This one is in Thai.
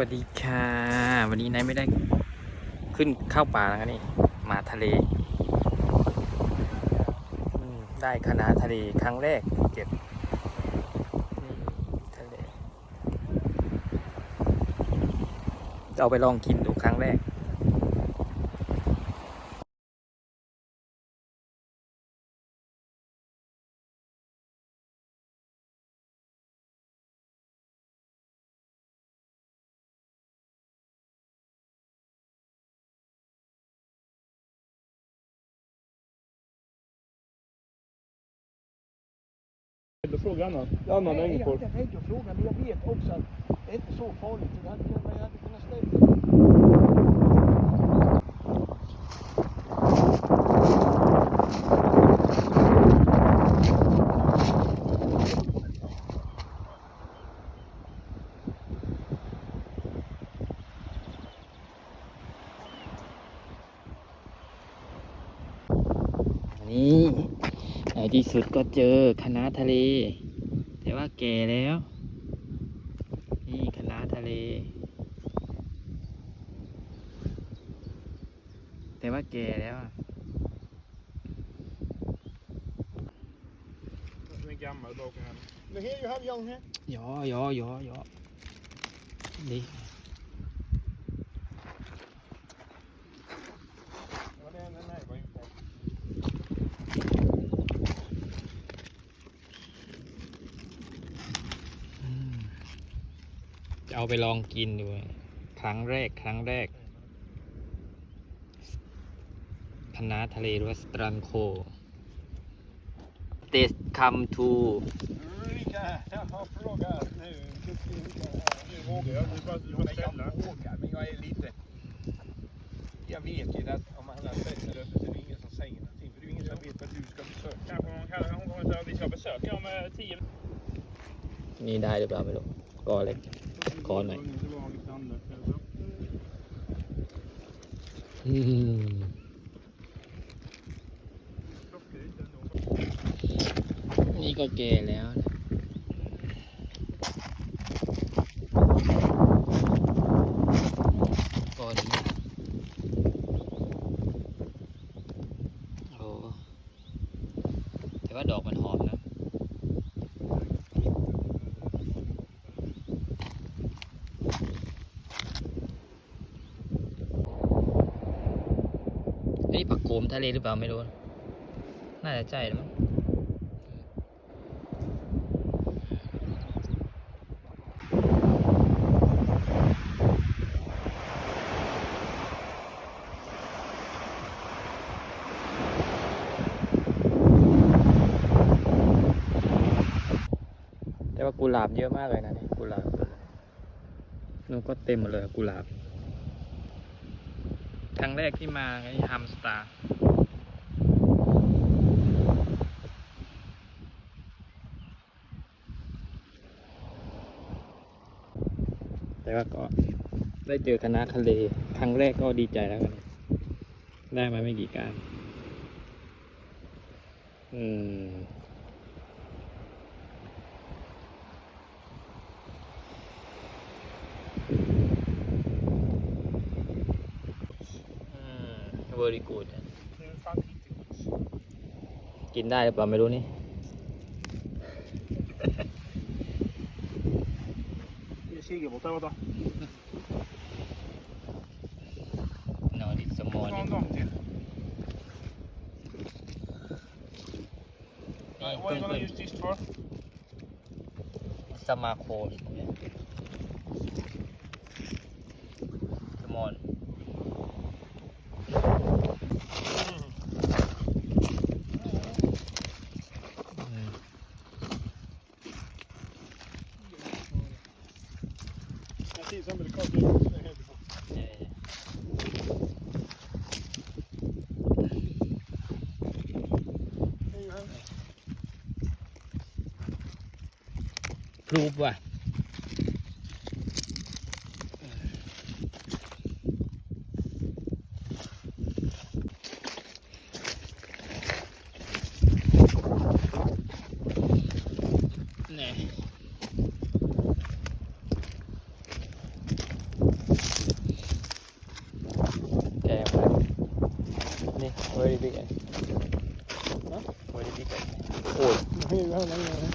วัสดีค่ะ วันนี้นายไม่ได้ขึ้นเข้าป่าแล้วนี่ มาทะเล ได้คณะทะเลครั้งแรกเก็บทะเล เอาไปลองกินดูครั้งแรก Vill du fråga Anna? Anna Nej, jag är inte rädd att fråga, men jag vet också att det är inte så farligt. Det hade jag hade kunnat ställa. นี่ ในที่สุดก็เจอคณะทะเล แต่ว่าแก่แล้ว นี่คณะทะเล แต่ว่าแก่แล้วอะ Som en gammal bakom henne. Men här är ju havjong här. ยอยอยอยอนี่ Ja, จะเอาไปลองกินดู ครั้งแรกครั้งแรกคณะทะเลหรือว่าสตรันโค เตสคัมทู Ulrika, jag har frågat nu. Nu vågar jag. Nu bara du får ställa. Jag vågar, men jag är lite... Jag vet ju att om man har sett det uppe så är det ingen som säger någonting. För det är ju ingen som vet vad du ska besöka. Kanske hon kallar hon kommer säga vi ska besöka om eh, tio นี่ได้หรือเป ล่าไม่รู้ก็เล็ก Kolla mig. Det var lite annat, alltså. อืม Plockar lite ändå. นี่ก็แก่แล้วนะก็ดีโอ้แต่ว่าดอกมันหอมนะ นี่ผัก โขมทะเลหรือเปล่าไม่รู้ น่าจะใช่แล้วมั้งแต่ว่ากุหลาบเยอะมากเลยนะนี่กุหลาบนู่นก็เต็มหมดเลยกุหลาบ ครั้งแรกที่มาไอ้ฮัมสตาร์แต่ว่าก็ได้เจอคณะทะเล ครั้งแรกก็ดีใจแล้วกันได้มาไม่กี่การ อืม อืม very good Det är fan riktigt gott. กินได้หรือเปล่าไม่รู้นี่ Det är segelbåtar, vänta. นอนดิสมอ Ta นี่ en gång till. นี่ Right, เพิ่ what ง are you ขึ้น gonna use this for? สมาโคสมอนอืม Jag ser som det kostar. เอ่อ พรูฟว่ะ kaibigan. Ha? Huh? Kaibigan. Oy. Ayun, ayun, ayun.